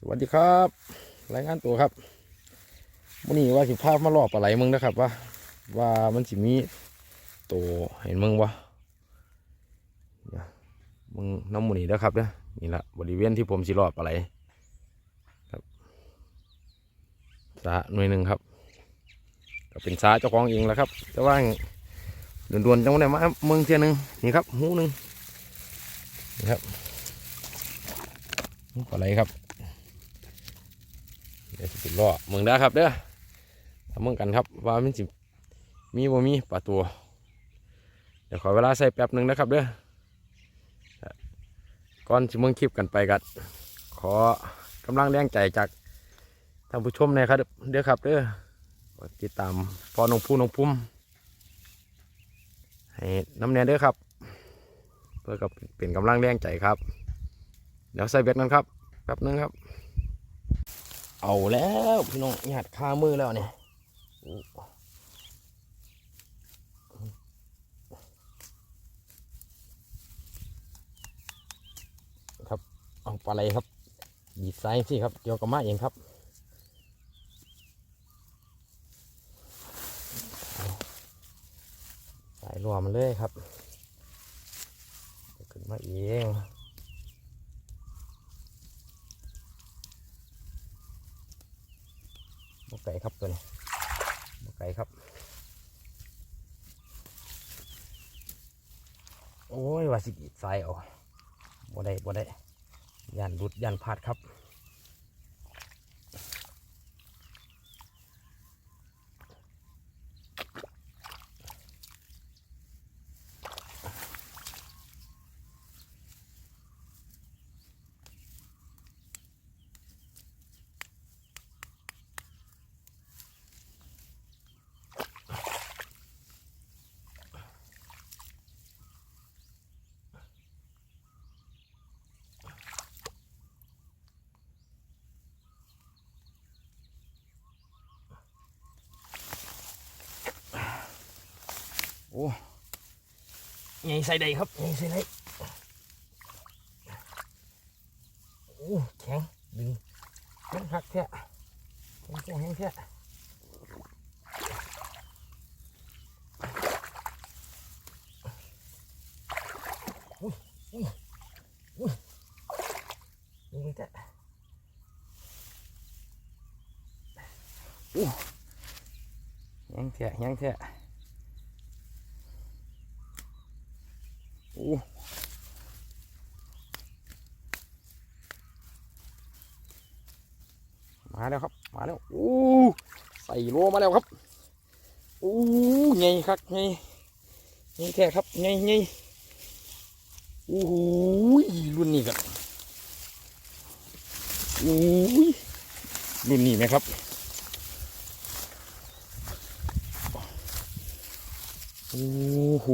สวัสดีครับ รายงานตัวครับวันนี้ว่าสิภาพมาลอบปลาไหลมึงนะครับว่าว่ามันสิมีตัวเห็นมึงวะมึงน้ำมูนี่นะครับเด้อนี่ละบริเวณที่ผมสิรอบปลาไหลครับสาหน่วยหนึ่งครับ ก็เป็นสาเจ้าของเองแหละครับ แต่ว่าด่วนๆจังหวะไหนมาเมืองเทียหนึงนี่ครับหูหนึ่งนี่ครับหูปลาไหลครับ เดี๋ยวสิเป็นล่อเมืองได้ครับเด้อทำเมืองกันครับว่ามันสิมีบ่มีปลาตัว เดี๋ยวขอเวลาใส่แป๊บหนึ่งนะครับเด้อก่อนสิเมืองคลิปกันไปกัดขอกำลังแรงใจจากท่านผู้ชมนะครับเด้อครับเด้อติดตามพอนงผู้นงพุ่มให้น้ำแน่เด้อครับ เพื่อกับเป็นกำลังแรงใจครับ เดี๋ยวใส่เบ็ดกันครับแป๊บหนึงครับ เอาแล้วพี่น้องหยาดคามือแล้วเนี่ยครับเอาปลาไหลครับ ดีไซน์สิครับเกี่ยวกับมาเองครับสายรวมมันเลยครับ ขึ้นมาเอง บกไก่ครับตัวนี้บกไก่ครับ โอ้ยว่าสิกีดทรายเอกบ่ได้บ่ได้ยันรุดยันพลาดครับ โอ้ไงใส่ได้ครับไงใส่ได้โอ้แข็งดึงแข็งหักแท้แข็งแข็งแข็งแท้อุ้ยอุ้ยอุ้ยดึงแท้โอ้ยังแท้ยังแท้ โอ้ มาแล้วครับ มาแล้วโอ้ใส่โลมาแล้วครับโอ้ไงครับไงไงแท้ครับไงไงโอ้ยรุ่นนี้ครับโอ้ยรุ่นนี้ไหมครับโอ้โห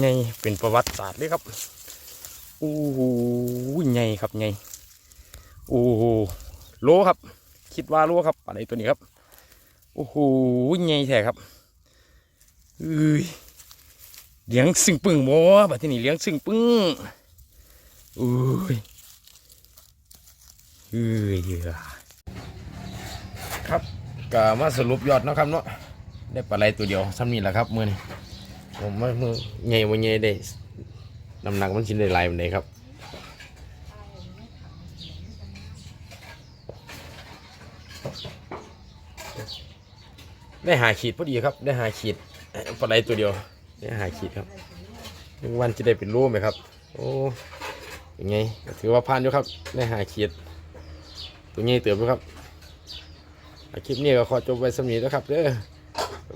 ไงเป็นประวัติศาสตร์เลยครับโอ้โหไงครับไงโอ้โหโลครับ คิดว่าโลครับอะไรตัวนี้ครับโอ้โหไงแท้ครับเอ้ยเลี้ยงซึ่งปึ้งบ่บัดที่นี่เลี้ยงซึ่งปึ้งโอ้ยเอ้ยเหี้ยครับก็มาสรุปยอดนะครับเนาะได้ปลาไหลตัวเดียวซ้ำนี่แหละครับมือนี้ ผมว่ามือใหญ่วันใหญ่ได้น้ำหนักมันชิ้นได้หลายวันไหนครับได้หาขีดพอดีครับ ได้หาขีดปลาไหลตัวเดียวได้หาขีดครับหนึ่งวันจะได้เป็นรูปไหมครับ โอ้ยังไงถือว่าผ่านอยู่ครับ ได้หาขีดตัวใหญ่เติบอยู่ครับคลิปนี้ก็ขอจบไว้สำนีแล้วครับเด้อ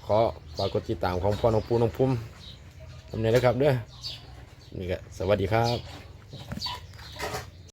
ขอฝากกดติดตามของพ่อน้องปูน้องพุ่ม ทำเนียนะครับเด้อนี่ก็สวัสดีครับ